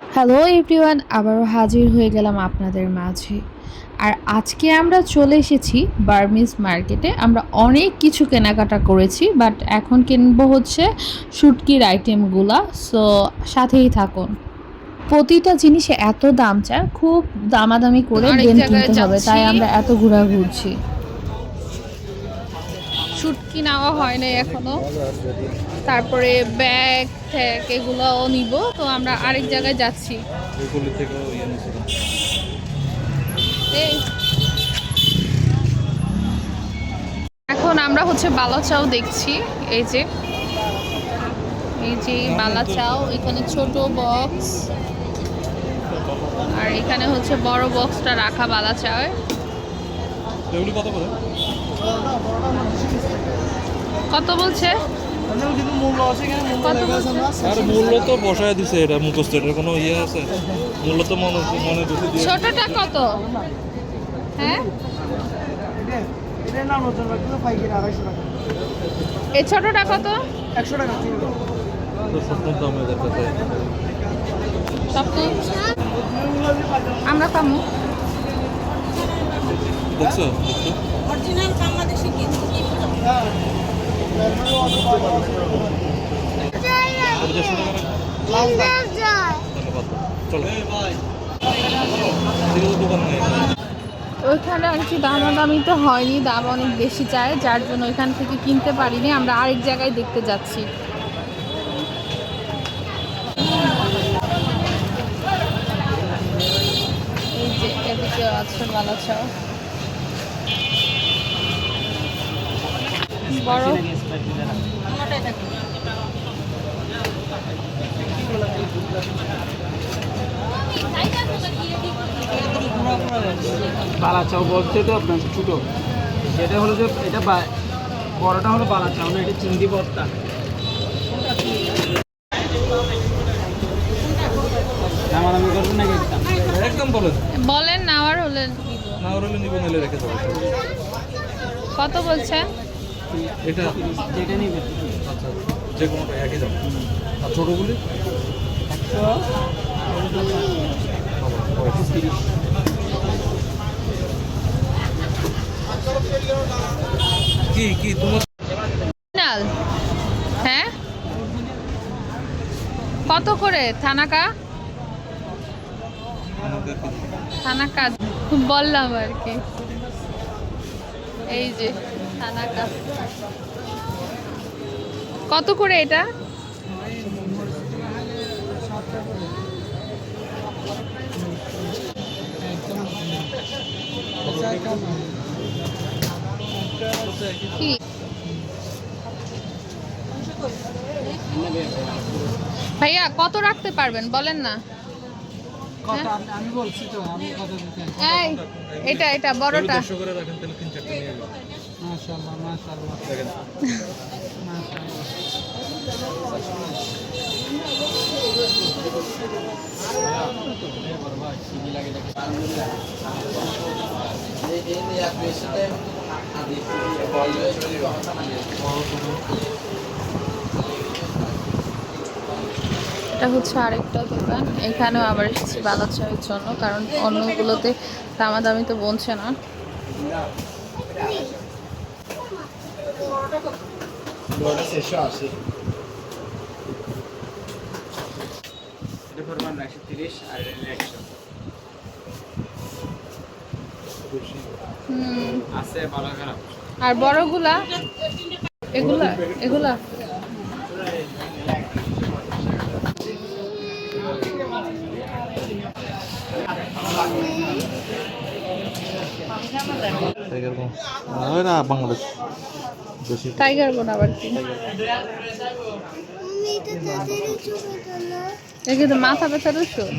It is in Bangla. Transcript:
হ্যালো এভরিওয়ান আবারও হাজির হয়ে গেলাম আপনাদের মাঝে। আর আজকে আমরা চলে এসেছি বার্মিজ মার্কেটে। আমরা অনেক কিছু কেনাকাটা করেছি বাট এখন কিনবো হচ্ছে শুটকির আইটেমগুলা। সো সাথেই থাকুন। প্রতিটা জিনিসে এত দাম চায় খুব দামাদামি করে জায়গায় কিনতে হবে তাই আমরা এত ঘোরা ঘুরছি শুটকি নেওয়া হয় নাই এখনও। তারপরে ব্যাগ ট্যাগ এগুলোও নিব। তো আমরা আরেক জায়গায় যাচ্ছি। ইয়ে। এখন আমরা হচ্ছে বালা চাও দেখছি। এই যে। এই যে বালা চাও এখানে ছোট বক্স। আর এখানে হচ্ছে বড় বক্সটা রাখা বালা চাও এগুলি কত করে? কত বলছে কত বলছে? আর মূল্য তো বসায় দিছে এটা মুখস্থ এটার কোনো ইয়ে আছে? মূল্য তো মনে মনে ছোটটা কত? হ্যাঁ? এই ছোটটা কত? একশো টাকা হয়ে আমরা দেখছ? দেখছ পঞ্চাশশো টাকা ওইখানে আর কি দামাদামি তো হয়নি, দাম অনেক বেশি চায়, যার জন্য ওইখান থেকে কিনতে পারিনি, আমরা আরেক জায়গায় দেখতে যাচ্ছি। বড় বালা চাও বলতে তো আপনার ছোটো। যেটা হলো যে এটা বা- বড়টা হলো বালা চাও না এটা চিংড়ি ভর্তা আমার নাকি একদম একদম বলেন। না নেওয়ার হলেন। না রেখে দেবো। কত বলছেন? এটা যেটা নিবে আচ্ছা যে কোনোটা একই দাম। আর ছোটোগুলি? একশো তিরিশ। কি কি তোমার? হ্যাঁ? কত করে থানাকা? থানাকা বললাম আর কি। এই যে। কত করে এটা? কি? ভাইয়া কত রাখতে পারবেন? বলেন না। কত? আমি- আমি বলছি তো আমি কত দিতেন এই এটা এটা বড়টা। মাশাআল্লাহ মাশাআল্লাহ দেখেন এটা হচ্ছে আরেকটা দোকান। এখানেও আবার এসেছি বালা চায়ের জন্য কারণ অন্যগুলোতে দামাদামি তো বলছে না। একশো তিরিশ আর এটা একশো আছে ভালো খারাপ। আর বড়গুলা এগুলা এগুলা। না বাংলাদেশ। টাইগার বোন আবার কি? তো মাথা ব্যথার ওষুধ।